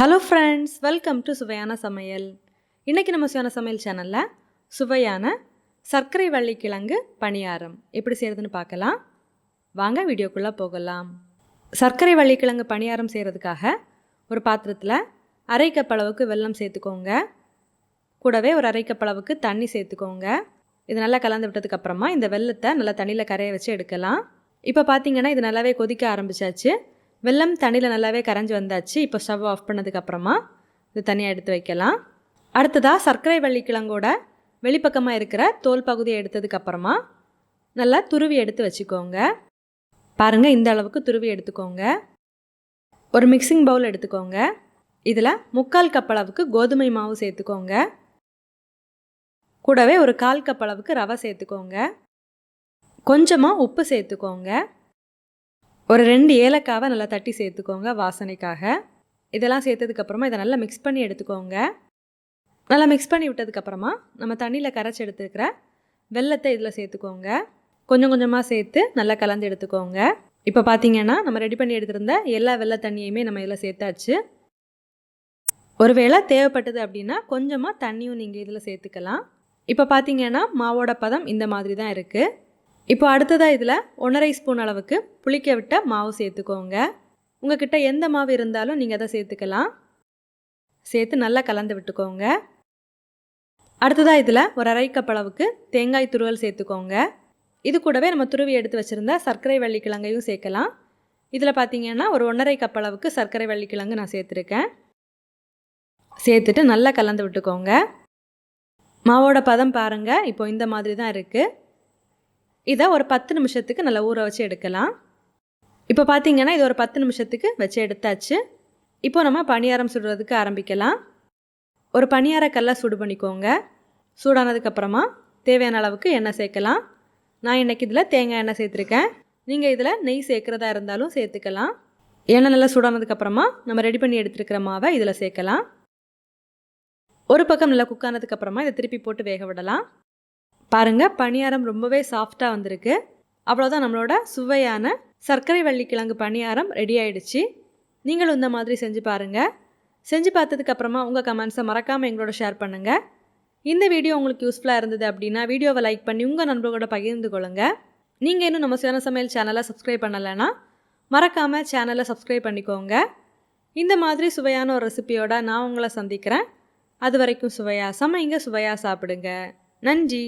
Hello friends welcome to சுவையான சமையல் இன்றைக்கி நம்ம சுவையான சமையல் சேனலில் சுவையான சர்க்கரை வள்ளிக்கிழங்கு பணியாரம். எப்படி செய்கிறதுன்னு பார்க்கலாம். வாங்க வீடியோக்குள்ளே போகலாம். சர்க்கரை வள்ளிக்கிழங்கு பணியாரம் செய்கிறதுக்காக ஒரு பாத்திரத்தில் அரை கப் அளவுக்கு வெல்லம் சேர்த்துக்கோங்க. கூடவே ஒரு அரை கப் அளவுக்கு தண்ணி சேர்த்துக்கோங்க. இது நல்லா கலந்து விட்டதுக்கப்புறமா இந்த வெல்லத்தை நல்லா தண்ணியில் கரைய வச்சு எடுக்கலாம். இப்போ பார்த்தீங்கன்னா இது நல்லாவே கொதிக்க ஆரம்பிச்சாச்சு. வெல்லம் தண்ணியில் நல்லாவே கரைஞ்சி வந்தாச்சு. இப்போ ஸ்டவ் ஆஃப் பண்ணதுக்கப்புறமா இது தனியாக எடுத்து வைக்கலாம். அடுத்ததாக சர்க்கரை வள்ளிக்கிழங்கோட வெளிப்பக்கமாக இருக்கிற தோல் பகுதியை எடுத்ததுக்கப்புறமா நல்லா துருவி எடுத்து வச்சுக்கோங்க. பாருங்கள் இந்த அளவுக்கு துருவி எடுத்துக்கோங்க. ஒரு மிக்சிங் பவுல் எடுத்துக்கோங்க. இதில் முக்கால் கப் அளவுக்கு கோதுமை மாவு சேர்த்துக்கோங்க. கூடவே ஒரு கால் கப் அளவுக்கு ரவை சேர்த்துக்கோங்க. கொஞ்சமாக உப்பு சேர்த்துக்கோங்க. ஒரு ரெண்டு ஏலக்காவை நல்லா தட்டி சேர்த்துக்கோங்க வாசனைக்காக. இதெல்லாம் சேர்த்ததுக்கப்புறமா இதை நல்லா மிக்ஸ் பண்ணி எடுத்துக்கோங்க. நல்லா மிக்ஸ் பண்ணி விட்டதுக்கப்புறமா நம்ம தண்ணியில் கரைச்சி எடுத்துருக்கிற வெள்ளத்தை இதில் சேர்த்துக்கோங்க. கொஞ்சம் கொஞ்சமாக சேர்த்து நல்லா கலந்து எடுத்துக்கோங்க. இப்போ பார்த்தீங்கன்னா நம்ம ரெடி பண்ணி எடுத்திருந்த எல்லா வெள்ளை தண்ணியுமே நம்ம இதில் சேர்த்தாச்சு. ஒருவேளை தேவைப்பட்டது அப்படின்னா கொஞ்சமாக தண்ணியும் நீங்கள் இதில் சேர்த்துக்கலாம். இப்போ பார்த்தீங்கன்னா மாவோட பதம் இந்த மாதிரி தான் இருக்குது இப்போ அடுத்ததாக இதில் ஒன்றரை ஸ்பூன் அளவுக்கு புளிக்க விட்ட மாவு சேர்த்துக்கோங்க. உங்ககிட்ட எந்த மாவு இருந்தாலும் நீங்கள் அதை சேர்த்துக்கலாம். சேர்த்து நல்லா கலந்து விட்டுக்கோங்க. அடுத்ததாக இதில் ஒரு அரை கப் அளவுக்கு தேங்காய் துருவல் சேர்த்துக்கோங்க. இது கூடவே நம்ம துருவி எடுத்து வச்சுருந்த சர்க்கரை வள்ளிக்கிழங்கையும் சேர்க்கலாம். இதில் பார்த்தீங்கன்னா ஒரு ஒன்றரை கப் அளவுக்கு சர்க்கரை வள்ளிக்கிழங்கு நான் சேர்த்துருக்கேன். சேர்த்துட்டு நல்லா கலந்து விட்டுக்கோங்க. மாவோட பதம் பாருங்கள் இப்போ இந்த மாதிரி தான் இருக்குது இதை ஒரு பத்து நிமிஷத்துக்கு நல்லா ஊற வச்சு எடுக்கலாம். இப்போ பார்த்தீங்கன்னா இது ஒரு பத்து நிமிஷத்துக்கு வச்சு எடுத்தாச்சு. இப்போ நம்ம பணியாரம் சுடுறதுக்கு ஆரம்பிக்கலாம். ஒரு பணியார கல்லை சூடு பண்ணிக்கோங்க. சூடானதுக்கப்புறமா தேவையான அளவுக்கு எண்ணெய் சேர்க்கலாம். நான் இன்றைக்கி இதில் தேங்காய் எண்ணெய் சேர்த்துருக்கேன். நீங்கள் இதில் நெய் சேர்க்குறதா இருந்தாலும் சேர்த்துக்கலாம். எண்ணெய் நல்லா சூடானதுக்கப்புறமா நம்ம ரெடி பண்ணி எடுத்துருக்கிற மாவை இதில் சேர்க்கலாம். ஒரு பக்கம் நல்லா குக் ஆனதுக்கப்புறமா இதை திருப்பி போட்டு வேக விடலாம். பாருங்கள் பணியாரம் ரொம்பவே சாஃப்டாக வந்திருக்கு. அவ்வளோதான் நம்மளோட சுவையான சர்க்கரை வள்ளிக்கிழங்கு பணியாரம் ரெடி ஆயிடுச்சு. நீங்களும் இந்த மாதிரி செஞ்சு பாருங்கள் செஞ்சு பார்த்ததுக்கப்புறமா உங்கள் கமெண்ட்ஸை மறக்காமல் எங்களோட ஷேர் பண்ணுங்கள் இந்த வீடியோ உங்களுக்கு யூஸ்ஃபுல்லாக இருந்தது அப்படின்னா வீடியோவை லைக் பண்ணி உங்கள் நண்பர்களோட பகிர்ந்து கொள்ளுங்கள் நீங்கள் இன்னும் நம்ம சிவன சமையல் சேனலை சப்ஸ்கிரைப் பண்ணலைன்னா மறக்காமல் சேனலை சப்ஸ்கிரைப் பண்ணிக்கோங்க. இந்த மாதிரி சுவையான ஒரு ரெசிபியோட நான் உங்களை சந்திக்கிறேன். அது வரைக்கும் சுவையாக சமைங்க சுவையாக சாப்பிடுங்க. நன்றி.